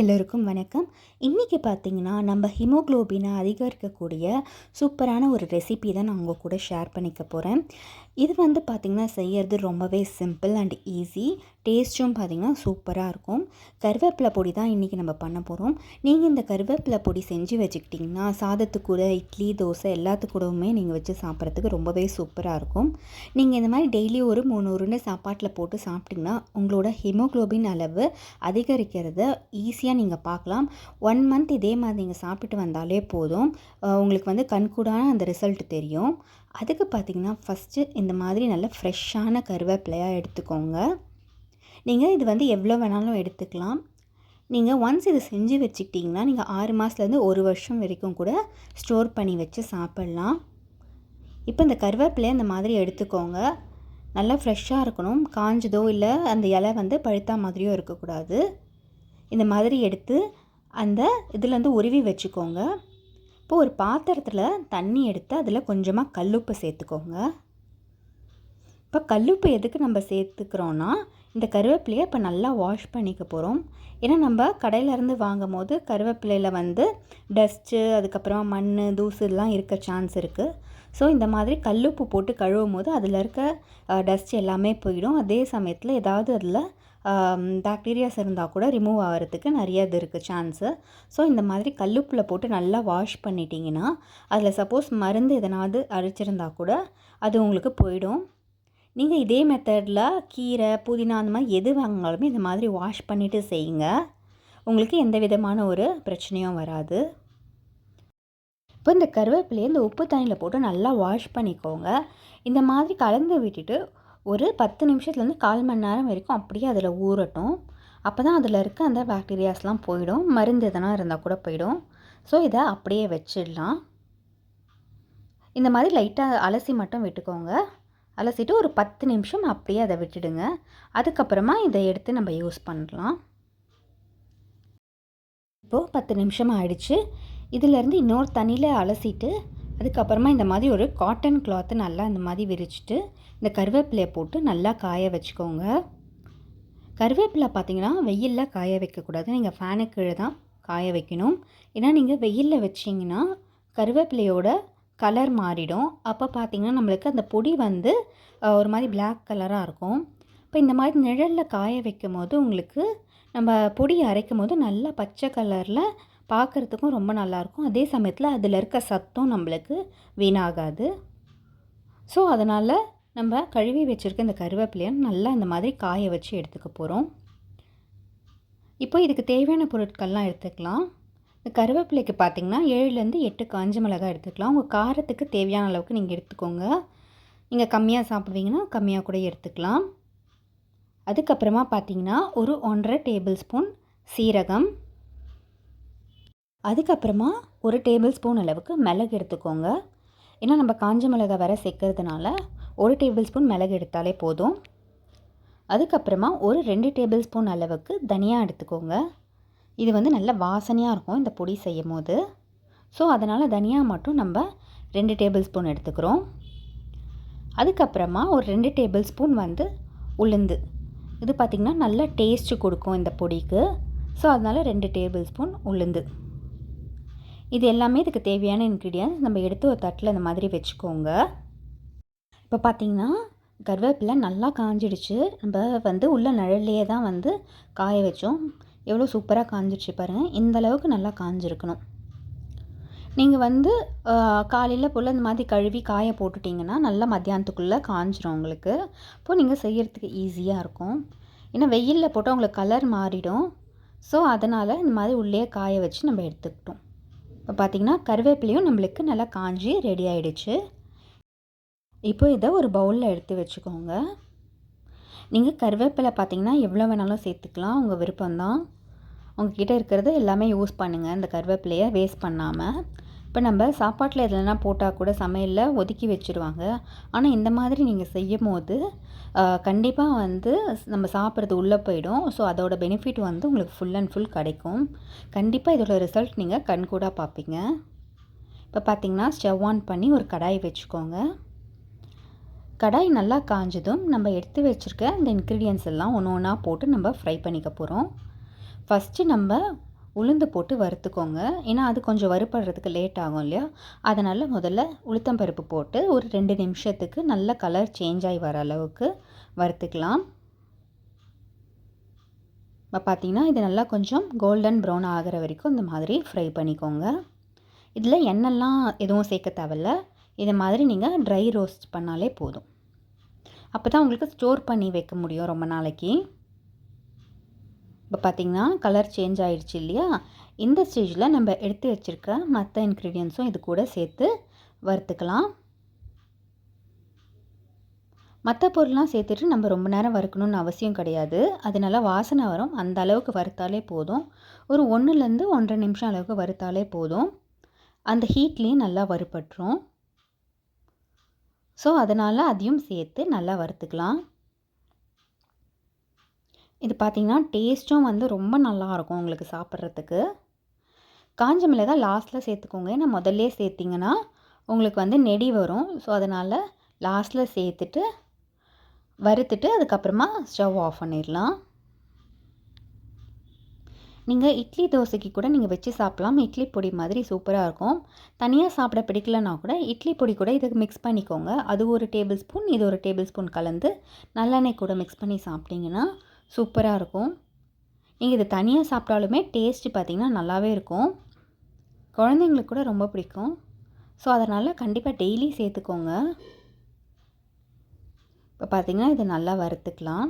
எல்லோருக்கும் வணக்கம். இன்றைக்கி பார்த்தீங்கன்னா நம்ம ஹிமோக்ளோபினை அதிகரிக்கக்கூடிய சூப்பரான ஒரு ரெசிபி தான் நான் உங்கள் கூட ஷேர் பண்ணிக்க போகிறேன் இது வந்து பார்த்திங்கன்னா செய்யறது ரொம்பவே சிம்பிள் அண்ட் ஈஸி. டேஸ்ட்டும் பார்த்திங்கன்னா சூப்பராக இருக்கும். கருவேப்பிலை பொடி தான் இன்றைக்கி நம்ம பண்ண போகிறோம் நீங்கள் இந்த கருவேப்பிலை பொடி செஞ்சு வச்சுக்கிட்டிங்கன்னா சாதத்துக்கூட இட்லி தோசை எல்லாத்துக்கூடவுமே நீங்கள் வச்சு சாப்பிட்றதுக்கு ரொம்பவே சூப்பராக இருக்கும். நீங்கள் இந்த மாதிரி டெய்லி ஒரு மூணு உருண்டை சாப்பாட்டில் போட்டு சாப்பிட்டிங்கன்னா உங்களோட ஹிமோக்ளோபின் அளவு அதிகரிக்கிறத ஈஸியாக நீங்கள் பார்க்கலாம் ஒன் மந்த் இதே மாதிரி நீங்கள் சாப்பிட்டு வந்தாலே போதும். உங்களுக்கு வந்து கண்கூடான அந்த ரிசல்ட் தெரியும். அதுக்கு பார்த்தீங்கன்னா ஃபஸ்ட்டு இந்த மாதிரி நல்ல ஃப்ரெஷ்ஷான கருவேப்பிலையாக எடுத்துக்கோங்க. நீங்கள் இது வந்து எவ்வளோ வேணாலும் எடுத்துக்கலாம். நீங்கள் ஒன்ஸ் இதை செஞ்சு வச்சுக்கிட்டிங்கன்னா நீங்கள் ஆறு மாதத்துலேருந்து ஒரு வருஷம் வரைக்கும் கூட ஸ்டோர் பண்ணி வச்சு சாப்பிட்லாம். இப்போ இந்த கருவேப்பிலையை இந்த மாதிரி எடுத்துக்கோங்க. நல்லா ஃப்ரெஷ்ஷாக இருக்கணும். காஞ்சதோ இல்லை அந்த இலை வந்து பழுத்தா மாதிரியோ இருக்கக்கூடாது. இந்த மாதிரி எடுத்து அந்த இதுலேருந்து உருவி வச்சுக்கோங்க. இப்போ ஒரு பாத்திரத்தில் தண்ணி எடுத்து அதில் கொஞ்சமாக கல்லுப்பு சேர்த்துக்கோங்க. இப்போ கல்லுப்பு எதுக்கு நம்ம சேர்த்துக்கிறோன்னா இந்த கருவேப்பிலையை இப்போ நல்லா வாஷ் பண்ணிக்க போகிறோம் ஏன்னா நம்ம கடையிலேருந்து வாங்கும் போது கருவேப்பிலையில் வந்து டஸ்ட்டு அதுக்கப்புறமா மண் தூசு எல்லாம் இருக்க சான்ஸ் இருக்குது ஸோ இந்த மாதிரி கல்லுப்பு போட்டு கழுவும் போது அதில் இருக்க டஸ்ட் எல்லாமே போயிடும். அதே சமயத்தில் ஏதாவது அதில் பாக்டீரியாஸ் இருந்தால் கூட ரிமூவ் ஆகிறதுக்கு நிறைய இது இருக்குது சான்ஸு ஸோ இந்த மாதிரி கல்லுப்பில் போட்டு நல்லா வாஷ் பண்ணிட்டீங்கன்னா அதில் சப்போஸ் மருந்து எதனாவது அடிச்சிருந்தா கூட அது உங்களுக்கு போயிடும். நீங்கள் இதே மெத்தடில் கீரை புதினா அந்த மாதிரி எது வாங்கினாலுமே இந்த மாதிரி வாஷ் பண்ணிவிட்டு செய்யுங்க. உங்களுக்கு எந்த விதமான ஒரு பிரச்சனையும் வராது. இப்போ இந்த கருவேப்பிலையை இந்த உப்பு தண்ணியில் போட்டு நல்லா வாஷ் பண்ணிக்கோங்க. இந்த மாதிரி கலந்து விட்டுட்டு ஒரு பத்து நிமிஷத்துலேருந்து கால் மணி நேரம் வரைக்கும் அப்படியே அதில் ஊறட்டும். அப்போ தான் அதில் இருக்க அந்த பாக்டீரியாஸ்லாம் போயிடும். மருந்து எதனா இருந்தால் கூட போயிடும். ஸோ இதை அப்படியே வச்சிடலாம். இந்த மாதிரி லைட்டாக அலசி மட்டும் விட்டுக்கோங்க. அலசிட்டு ஒரு பத்து நிமிஷம் அப்படியே அதை விட்டுடுங்க. அதுக்கப்புறமா இதை எடுத்து நம்ம யூஸ் பண்ணலாம். இப்போது பத்து நிமிஷம் ஆயிடுச்சு. இதிலேருந்து இன்னொரு தண்ணியில் அலசிட்டு அதுக்கப்புறமா இந்த மாதிரி ஒரு காட்டன் கிளாத்து நல்லா இந்த மாதிரி விரிச்சிட்டு இந்த கருவேப்பிலையை போட்டு நல்லா காய வச்சுக்கோங்க. கருவேப்பிலை பார்த்தீங்கன்னா வெயிலில் காய வைக்கக்கூடாது. நீங்கள் ஃபேனுக்கு கீழே தான் காய வைக்கணும். ஏன்னா நீங்கள் வெயிலில் வச்சிங்கன்னா கருவேப்பிலையோட கலர் மாறிடும். அப்போ பார்த்தீங்கன்னா நம்மளுக்கு அந்த பொடி வந்து ஒரு மாதிரி பிளாக் கலராக இருக்கும். இப்போ இந்த மாதிரி நிழலில் காய வைக்கும் போது உங்களுக்கு நம்ம பொடி அரைக்கும் போது நல்லா பச்சை கலரில் பார்க்குறதுக்கும் ரொம்ப நல்லாயிருக்கும் அதே சமயத்தில் அதில் இருக்க சத்தும் நம்மளுக்கு வீணாகாது. ஸோ அதனால் நம்ம கழுவி வச்சுருக்க இந்த கருவேப்பிலையை நல்லா இந்த மாதிரி காய வச்சு எடுத்துக்க போகிறோம் இப்போ இதுக்கு தேவையான பொருட்கள்லாம் எடுத்துக்கலாம். இந்த கருவேப்பிலைக்கு பார்த்தீங்கன்னா ஏழுலேருந்து எட்டு காஞ்ச மிளகாய் எடுத்துக்கலாம். உங்கள் காரத்துக்கு தேவையான அளவுக்கு நீங்கள் எடுத்துக்கோங்க. நீங்கள் கம்மியாக சாப்பிடுவீங்கன்னா கம்மியாக கூட எடுத்துக்கலாம். அதுக்கப்புறமா பார்த்தீங்கன்னா ஒரு ஒன்றரை டேபிள் ஸ்பூன் சீரகம். அதுக்கப்புறமா ஒரு டேபிள் ஸ்பூன் அளவுக்கு மிளகு எடுத்துக்கோங்க. ஏன்னா நம்ம காஞ்ச மிளகாய் வர சேர்க்கறதுனால ஒரு டேபிள் ஸ்பூன் மிளகு எடுத்தாலே போதும். அதுக்கப்புறமா ஒரு ரெண்டு டேபிள் ஸ்பூன் அளவுக்கு தனியா எடுத்துக்கோங்க. இது வந்து நல்ல வாசனையாக இருக்கும் இந்த பொடி செய்யும் போது ஸோ அதனால் தனியா மட்டும் நம்ம ரெண்டு டேபிள் ஸ்பூன் எடுத்துக்கிறோம். அதுக்கப்புறமா ஒரு ரெண்டு டேபிள் ஸ்பூன் வந்து உளுந்து. இது பார்த்திங்கன்னா நல்ல டேஸ்ட்டு கொடுக்கும் இந்த பொடிக்கு. ஸோ அதனால் ரெண்டு டேபிள் ஸ்பூன் உளுந்து. இது எல்லாமே இதுக்கு தேவையான இன்க்ரீடியன்ஸ் நம்ம எடுத்து ஒரு தட்டில் இந்த மாதிரி வச்சுக்கோங்க. இப்போ பார்த்தீங்கன்னா கருவேப்பிலை நல்லா காஞ்சிடுச்சு. நம்ம வந்து உள்ள நிழல்லையே தான் வந்து காய வச்சோம். எவ்வளோ சூப்பராக காஞ்சிடுச்சு பாருங்கள் இந்த அளவுக்கு நல்லா காஞ்சிருக்கணும். நீங்கள் வந்து காலையில் போல் இந்த மாதிரி கழுவி காய போட்டுட்டிங்கன்னா நல்லா மத்தியானத்துக்குள்ளே காஞ்சிரும் உங்களுக்கு. இப்போது நீங்கள் செய்கிறதுக்கு ஈஸியாக இருக்கும். ஏன்னா வெயிலில் போட்டால் உங்களுக்கு கலர் மாறிடும். ஸோ அதனால் இந்த மாதிரி உள்ளே காய வச்சு நம்ம எடுத்துக்கிட்டோம். இப்போ பார்த்திங்கன்னா கருவேப்பிலையும் நம்மளுக்கு நல்லா காஞ்சி ரெடி ஆகிடுச்சு இப்போ இதை ஒரு பவுலில் எடுத்து வச்சுக்கோங்க. நீங்கள் கருவேப்பிலை பார்த்திங்கன்னா எவ்வளோ வேணாலும் சேர்த்துக்கலாம் உங்கள் விருப்பம்தான். உங்ககிட்ட இருக்கிறது எல்லாமே யூஸ் பண்ணுங்கள் இந்த கருவேப்பிலையை வேஸ்ட் பண்ணாமல் இப்போ நம்ம சாப்பாட்டில் எதுலனா போட்டால் கூட சமையலில் ஒதுக்கி வச்சுருவாங்க. ஆனால் இந்த மாதிரி நீங்கள் செய்யும் போது கண்டிப்பாக வந்து நம்ம சாப்பிட்றது உள்ளே போயிடும். ஸோ அதோட பெனிஃபிட் வந்து உங்களுக்கு ஃபுல் அண்ட் ஃபுல் கிடைக்கும். கண்டிப்பாக இதோட ரிசல்ட் நீங்கள் கண்கூடாக பார்ப்பீங்க. இப்போ பார்த்தீங்கன்னா ஸ்டவ் ஆன் பண்ணி ஒரு கடாய் வச்சுக்கோங்க. கடாய் நல்லா காஞ்சதும் நம்ம எடுத்து வச்சுருக்க இந்த இன்க்ரீடியன்ஸ் எல்லாம் ஒன்று ஒன்றா போட்டு நம்ம ஃப்ரை பண்ணிக்க போகிறோம். ஃபஸ்ட்டு நம்ம உளுந்து போட்டு வறுத்துக்கோங்க. ஏன்னா அது கொஞ்சம் வறுப்படுறதுக்கு லேட் ஆகும் இல்லையா? அதனால் முதல்ல உளுத்தம்பருப்பு போட்டு ஒரு ரெண்டு நிமிஷத்துக்கு நல்ல கலர் சேஞ்ச் ஆகி வர அளவுக்கு வறுத்துக்கலாம். இப்போ பார்த்தீங்கன்னா இது நல்லா கொஞ்சம் கோல்டன் ப்ரௌன் ஆகிற வரைக்கும் இந்த மாதிரி ஃப்ரை பண்ணிக்கோங்க. இதில் எண்ணெய்லாம் எதுவும் சேர்க்க தேவையில்ல. இதை மாதிரி நீங்கள் ட்ரை ரோஸ்ட் பண்ணாலே போதும். அப்போ தான் உங்களுக்கு ஸ்டோர் பண்ணி வைக்க முடியும் ரொம்ப நாளைக்கு. இப்போ பார்த்திங்கன்னா கலர் சேஞ்ச் ஆகிடுச்சு இல்லையா? இந்த ஸ்டேஜில் நம்ம எடுத்து வச்சுருக்க மற்ற இன்க்ரீடியன்ஸும் இது கூட சேர்த்து வறுத்துக்கலாம். மற்ற பொருள்லாம் சேர்த்துட்டு நம்ம ரொம்ப நேரம் வறுக்கணும்னு அவசியம் கிடையாது. அதனால வாசனை வரும். அந்த அளவுக்கு வறுத்தாலே போதும். ஒரு ஒன்றுலேருந்து ஒன்றரை நிமிஷம் அளவுக்கு வறுத்தாலே போதும். அந்த ஹீட்லேயும் நல்லா வறுபட்டுரும். ஸோ அதனால் அதையும் சேர்த்து நல்லா வறுத்துக்கலாம். இது பார்த்திங்கன்னா டேஸ்ட்டும் வந்து ரொம்ப நல்லாயிருக்கும் உங்களுக்கு சாப்பிட்றதுக்கு. காஞ்ச மிளகாய் லாஸ்ட்டில் சேர்த்துக்கோங்க. ஏன்னா முதல்லே சேர்த்திங்கன்னா உங்களுக்கு வந்து நெடி வரும். ஸோ அதனால் லாஸ்ட்டில் சேர்த்துட்டு வறுத்துட்டு அதுக்கப்புறமா ஸ்டவ் ஆஃப் பண்ணிடலாம். நீங்கள் இட்லி தோசைக்கு கூட நீங்கள் வச்சு சாப்பிட்லாம். இட்லி பொடி மாதிரி சூப்பராக இருக்கும். தனியாக சாப்பிட பிடிக்கலனா கூட இட்லி பொடி கூட இதுக்கு மிக்ஸ் பண்ணிக்கோங்க. அது ஒரு டேபிள் ஸ்பூன் இது ஒரு டேபிள் ஸ்பூன் கலந்து நல்லெண்ணெய் கூட மிக்ஸ் பண்ணி சாப்பிட்டிங்கன்னா சூப்பராக இருக்கும். நீங்கள் இது தனியாக சாப்பிட்டாலுமே டேஸ்ட்டு பார்த்திங்கன்னா நல்லாவே இருக்கும். குழந்தைங்களுக்கு கூட ரொம்ப பிடிக்கும். ஸோ அதனால் கண்டிப்பாக டெய்லி சேர்த்துக்கோங்க. இப்போ பார்த்திங்கன்னா இதை நல்லா வறுத்துக்கலாம்.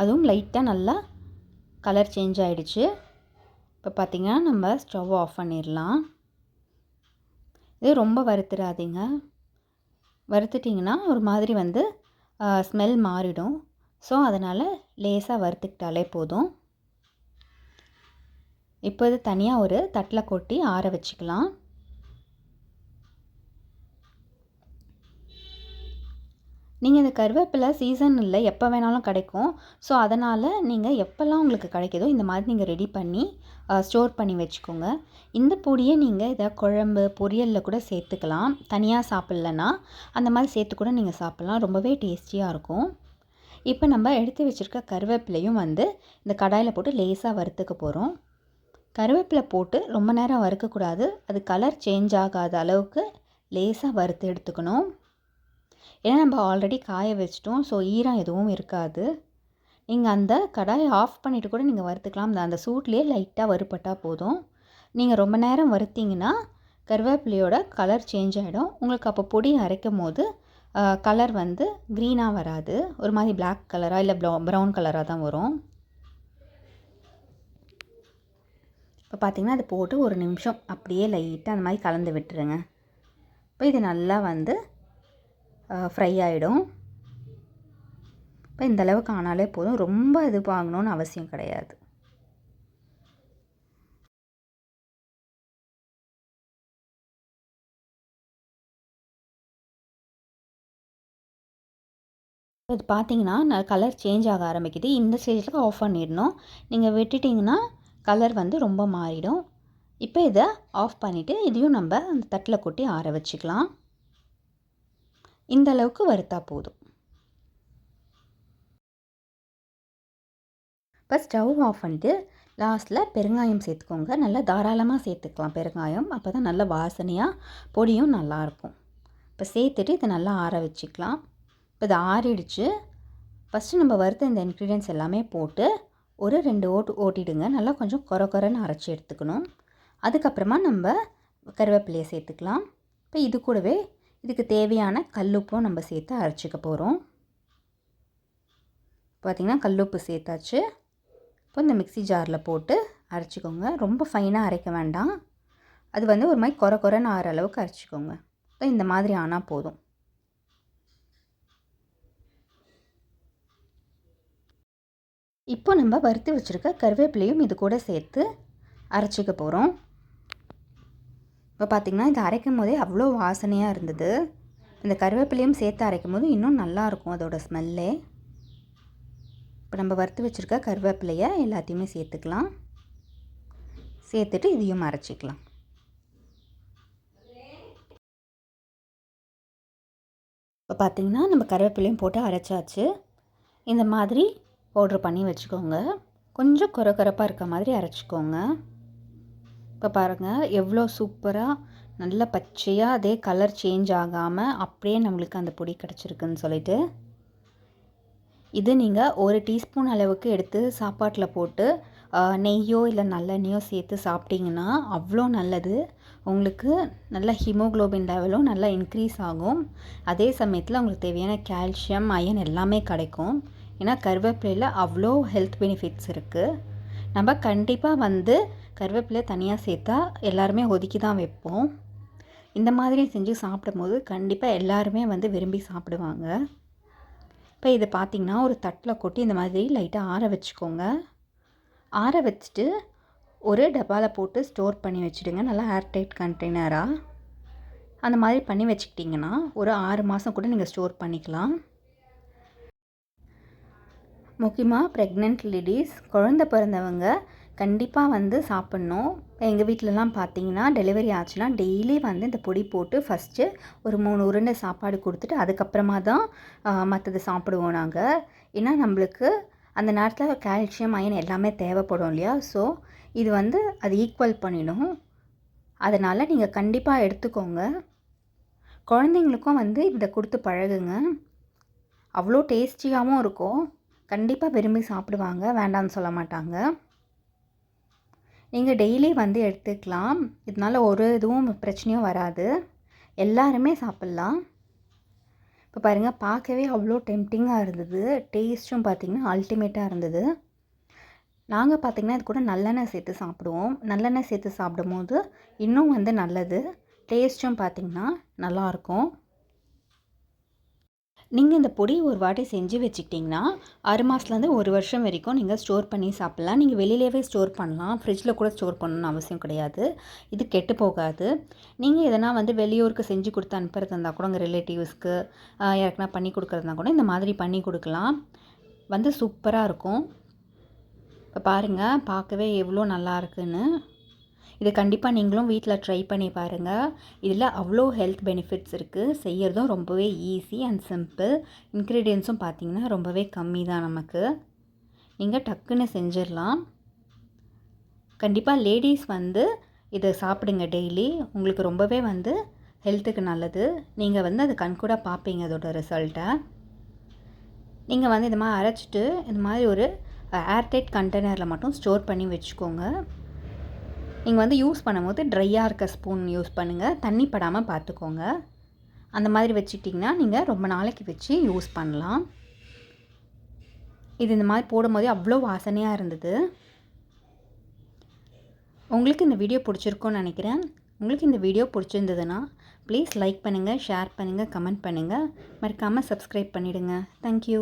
அதுவும் லைட்டாக நல்லா கலர் சேஞ்ச் ஆகிடுச்சு இப்போ பார்த்திங்கன்னா நம்ம ஸ்டவ் ஆஃப் பண்ணிடலாம். இது ரொம்ப வறுத்துடாதீங்க வறுத்துட்டிங்கன்னா ஒரு மாதிரி வந்து ஸ்மெல் மாறிடும். ஸோ அதனால் லேசாக வறுத்துக்கிட்டாலே போதும். இப்போ இது தனியாக ஒரு தட்டில் கொட்டி ஆற வச்சுக்கலாம். நீங்கள் இந்த கருவேப்பிலை சீசன் இல்லை எப்போ வேணாலும் கிடைக்கும். ஸோ அதனால் நீங்கள் எப்போல்லாம் உங்களுக்கு கிடைக்கிதோ இந்த மாதிரி நீங்கள் ரெடி பண்ணி ஸ்டோர் பண்ணி வச்சுக்கோங்க. இந்த பொடியை நீங்கள் இதை குழம்பு பொரியலில் கூட சேர்த்துக்கலாம். தனியாக சாப்பிட்லன்னா அந்த மாதிரி சேர்த்து கூட நீங்கள் சாப்பிட்லாம். ரொம்பவே டேஸ்டியாக இருக்கும். இப்போ நம்ம எடுத்து வச்சுருக்க கருவேப்பிலையும் வந்து இந்த கடாயில் போட்டு லேசாக வறுத்துக்க போகிறோம் கருவேப்பிலை போட்டு ரொம்ப நேரம் வறுக்கக்கூடாது. அது கலர் சேஞ்ச் ஆகாத அளவுக்கு லேசாக வறுத்து எடுத்துக்கணும். ஏன்னா நம்ம ஆல்ரெடி காய வச்சிட்டோம். ஸோ ஈரம் எதுவும் இருக்காது. நீங்கள் அந்த கடாயை ஆஃப் பண்ணிவிட்டு கூட நீங்கள் வறுத்துக்கலாம். அந்த அந்த சூட்லேயே லைட்டாக வறுப்பட்டால் போதும். நீங்கள் ரொம்ப நேரம் வறுத்திங்கன்னா கருவேப்பிலையோட கலர் சேஞ்ச் ஆகிடும் உங்களுக்கு அப்போ பொடி அரைக்கும் போது கலர் வந்து க்ரீனாக வராது. ஒரு மாதிரி பிளாக் கலராக இல்லை ப்ரௌ ப்ரௌன் கலராக தான் வரும். இப்போ பார்த்திங்கன்னா அது போட்டு ஒரு நிமிஷம் அப்படியே லைட்டாக அந்த மாதிரி கலந்து விட்டுருங்க. இப்போ இது நல்லா வந்து ஃப்ரை ஆகிடும் இப்போ இந்தளவுக்கு ஆனாலே போதும். ரொம்ப இது வாங்கணும்னு அவசியம் கிடையாது. இது பார்த்தீங்கன்னா கலர் சேஞ்ச் ஆக ஆரம்பிக்குது. இந்த ஸ்டேஜில் ஆஃப் பண்ணிடணும். நீங்கள் விட்டுட்டிங்கன்னா கலர் வந்து ரொம்ப மாறிடும். இப்போ இதை ஆஃப் பண்ணிவிட்டு இதையும் நம்ம அந்த தட்டில் கொட்டி ஆற வச்சுக்கலாம். இந்த அளவுக்கு வறுத்தா போதும். இப்போ ஸ்டவ் ஆஃப் பண்ணிட்டு லாஸ்ட்டில் பெருங்காயம் சேர்த்துக்கோங்க. நல்லா தாராளமாக சேர்த்துக்கலாம். பெருங்காயம் அப்போ தான் நல்லா வாசனையாக பொடியும் நல்லாயிருக்கும் இப்போ சேர்த்துட்டு இதை நல்லா ஆற வச்சுக்கலாம். இப்போ இது ஆறிடுச்சு. ஃபஸ்ட்டு நம்ம வறுத்த இந்த இன்க்ரீடியன்ஸ் எல்லாமே போட்டு ஒரு ரெண்டு ஓட்டு ஓட்டிடுங்க. நல்லா கொஞ்சம் குறை குறைன்னு அரைச்சி எடுத்துக்கணும். அதுக்கப்புறமா நம்ம கருவேப்பிலையை சேர்த்துக்கலாம். இப்போ இது கூடவே இதுக்கு தேவையான கல்லுப்பும் நம்ம சேர்த்து அரைச்சிக்க போகிறோம் பார்த்திங்கன்னா கல்லுப்பு சேர்த்தாச்சு. இப்போ இந்த மிக்சி ஜாரில் போட்டு அரைச்சிக்கோங்க. ரொம்ப ஃபைனாக அரைக்க வேண்டாம். அது வந்து ஒரு மாதிரி குறை குறைன்னு ஆகிற அளவுக்கு அரைச்சிக்கோங்க. இந்த மாதிரி ஆனால் போதும். இப்போ நம்ம வறுத்து வச்சுருக்க கருவேப்பிலையும் இது கூட சேர்த்து அரைச்சிக்க போகிறோம் இப்போ பார்த்திங்கன்னா இது அரைக்கும் போதே அவ்வளோ வாசனையாக இருந்தது. இந்த கருவேப்பிலையும் சேர்த்து அரைக்கும் போது இன்னும் நல்லாயிருக்கும் அதோடய ஸ்மெல்லே இப்போ நம்ம வறுத்து வச்சுருக்க கருவேப்பிலையை எல்லாத்தையுமே சேர்த்துக்கலாம். சேர்த்துட்டு இதையும் அரைச்சிக்கலாம். இப்போ பார்த்திங்கன்னா நம்ம கருவேப்பிலையும் போட்டு அரைச்சாச்சு. இந்த மாதிரி பவுட்ரு பண்ணி வச்சுக்கோங்க. கொஞ்சம் குறை குறைப்பாக இருக்க மாதிரி அரைச்சிக்கோங்க. இப்போ பாருங்கள் எவ்வளோ சூப்பராக நல்ல பச்சையாக அதே கலர் சேஞ்ச் ஆகாமல் அப்படியே நம்மளுக்கு அந்த பொடி கிடச்சிருக்குன்னு சொல்லிட்டு இது நீங்கள் ஒரு டீஸ்பூன் அளவுக்கு எடுத்து சாப்பாட்டில் போட்டு நெய்யோ இல்லை நல்லெண்ணெயோ சேர்த்து சாப்பிட்டிங்கன்னா அவ்வளோ நல்லது. உங்களுக்கு நல்ல ஹீமோக்ளோபின் லெவலும் நல்லா இன்க்ரீஸ் ஆகும். அதே சமயத்தில் உங்களுக்கு தேவையான கால்சியம் அயன் எல்லாமே கிடைக்கும். ஏன்னா கருவேப்பிலையில் அவ்வளோ ஹெல்த் பெனிஃபிட்ஸ் இருக்குது நம்ம கண்டிப்பாக வந்து கருவேப்பிலை தனியாக சேர்த்தா எல்லாருமே ஒதுக்கி தான் வைப்போம். இந்த மாதிரி செஞ்சு சாப்பிடும்போது கண்டிப்பாக எல்லாருமே வந்து விரும்பி சாப்பிடுவாங்க. இப்போ இதை பார்த்திங்கன்னா ஒரு தட்டில் கொட்டி இந்த மாதிரி லைட்டாக ஆற வச்சுக்கோங்க. ஆற வச்சுட்டு ஒரு டப்பாவில் போட்டு ஸ்டோர் பண்ணி வச்சுடுங்க. நல்லா ஏர்டைட் கண்டெய்னராக அந்த மாதிரி பண்ணி வச்சுக்கிட்டிங்கன்னா ஒரு ஆறு மாதம் கூட நீங்கள் ஸ்டோர் பண்ணிக்கலாம். முக்கியமாக ப்ரெக்னென்ட் லேடிஸ் குழந்த பிறந்தவங்க கண்டிப்பாக வந்து சாப்பிட்ணும். எங்கள் வீட்டிலலாம் பார்த்தீங்கன்னா டெலிவரி ஆச்சுன்னா டெய்லி வந்து இந்த பொடி போட்டு ஃபஸ்ட்டு ஒரு மூணு உருண்டை சாப்பாடு கொடுத்துட்டு அதுக்கப்புறமா தான் மற்றது சாப்பிடுவோம் நாங்கள் ஏன்னா நம்மளுக்கு அந்த நேரத்தில் கால்சியம் அயன் எல்லாமே தேவைப்படும் இல்லையா? ஸோ இது வந்து அது ஈக்குவல் பண்ணிடும். அதனால் நீங்கள் கண்டிப்பாக எடுத்துக்கோங்க. குழந்தைங்களுக்கும் வந்து இதை கொடுத்து பழகுங்க. அவ்வளோ டேஸ்டியாகவும் இருக்கும். கண்டிப்பாக விரும்பி சாப்பிடுவாங்க. வேண்டாம்னு சொல்ல மாட்டாங்க. நீங்கள் டெய்லி வந்து எடுத்துக்கலாம். இதனால் ஒரு இதுவும் பிரச்சனையும் வராது. எல்லாருமே சாப்பிட்லாம். இப்போ பாருங்கள் பார்க்கவே அவ்வளோ டெம்டிங்காக இருந்தது. டேஸ்ட்டும் பார்த்திங்கன்னா அல்டிமேட்டாக இருந்தது. நாங்கள் பார்த்திங்கன்னா இது கூட நல்லெண்ணெய் சேர்த்து சாப்பிடுவோம். நல்லெண்ணெய் சேர்த்து சாப்பிடும்போது இன்னும் வந்து நல்லது. டேஸ்ட்டும் பார்த்திங்கன்னா நல்லாயிருக்கும் நீங்கள் இந்த பொடி ஒரு வாட்டி செஞ்சு வச்சுக்கிட்டிங்கன்னா ஆறு மாதத்துலேருந்து ஒரு வருஷம் வரைக்கும் நீங்கள் ஸ்டோர் பண்ணி சாப்பிட்லாம். நீங்கள் வெளியிலேயே ஸ்டோர் பண்ணலாம். ஃப்ரிட்ஜில் கூட ஸ்டோர் பண்ணணும்னு அவசியம் கிடையாது. இது கெட்டு போகாது. நீங்கள் எதனா வந்து வெளியூருக்கு செஞ்சு கொடுத்து அனுப்புறது இருந்தால் கூட உங்கள் ரிலேட்டிவ்ஸ்க்கு யாருக்குனா பண்ணி கொடுக்குறதுனா கூட இந்த மாதிரி பண்ணி கொடுக்கலாம். வந்து சூப்பராக இருக்கும். இப்போ பாருங்கள் பார்க்கவே எவ்வளோ நல்லா இருக்குன்னு. இதை கண்டிப்பாக நீங்களும் வீட்டில் ட்ரை பண்ணி பாருங்கள் இதில் அவ்வளோ ஹெல்த் பெனிஃபிட்ஸ் இருக்குது செய்கிறதும் ரொம்பவே ஈஸி அண்ட் சிம்பிள் இன்க்ரீடியன்ஸும் பார்த்திங்கன்னா ரொம்பவே கம்மி தான் நமக்கு. நீங்கள் டக்குன்னு செஞ்சிடலாம். கண்டிப்பாக லேடிஸ் வந்து இதை சாப்பிடுங்க டெய்லி உங்களுக்கு ரொம்பவே வந்து ஹெல்த்துக்கு நல்லது. நீங்கள் வந்து அது கண்கூட பார்ப்பீங்க அதோட ரிசல்ட்டை நீங்கள் வந்து இந்த மாதிரி அரைச்சிட்டு இந்த மாதிரி ஒரு ஏர்டைட் கண்டெய்னரில் மட்டும் ஸ்டோர் பண்ணி வச்சுக்கோங்க. நீங்கள் வந்து யூஸ் பண்ணும்போது ட்ரையாக இருக்க ஸ்பூன் யூஸ் பண்ணுங்கள் தண்ணி படாமல் பார்த்துக்கோங்க அந்த மாதிரி வச்சுட்டிங்கன்னா நீங்கள் ரொம்ப நாளைக்கு வச்சு யூஸ் பண்ணலாம். இது இந்த மாதிரி போடும்போதே அவ்வளோ வாசனையாக இருந்தது. உங்களுக்கு இந்த வீடியோ பிடிச்சிருக்கோன்னு நினைக்கிறேன். உங்களுக்கு இந்த வீடியோ பிடிச்சிருந்ததுன்னா ப்ளீஸ் லைக் பண்ணுங்கள் ஷேர் பண்ணுங்கள் கமெண்ட் பண்ணுங்கள் மறக்காமல் சப்ஸ்கிரைப் பண்ணிவிடுங்க தேங்க்யூ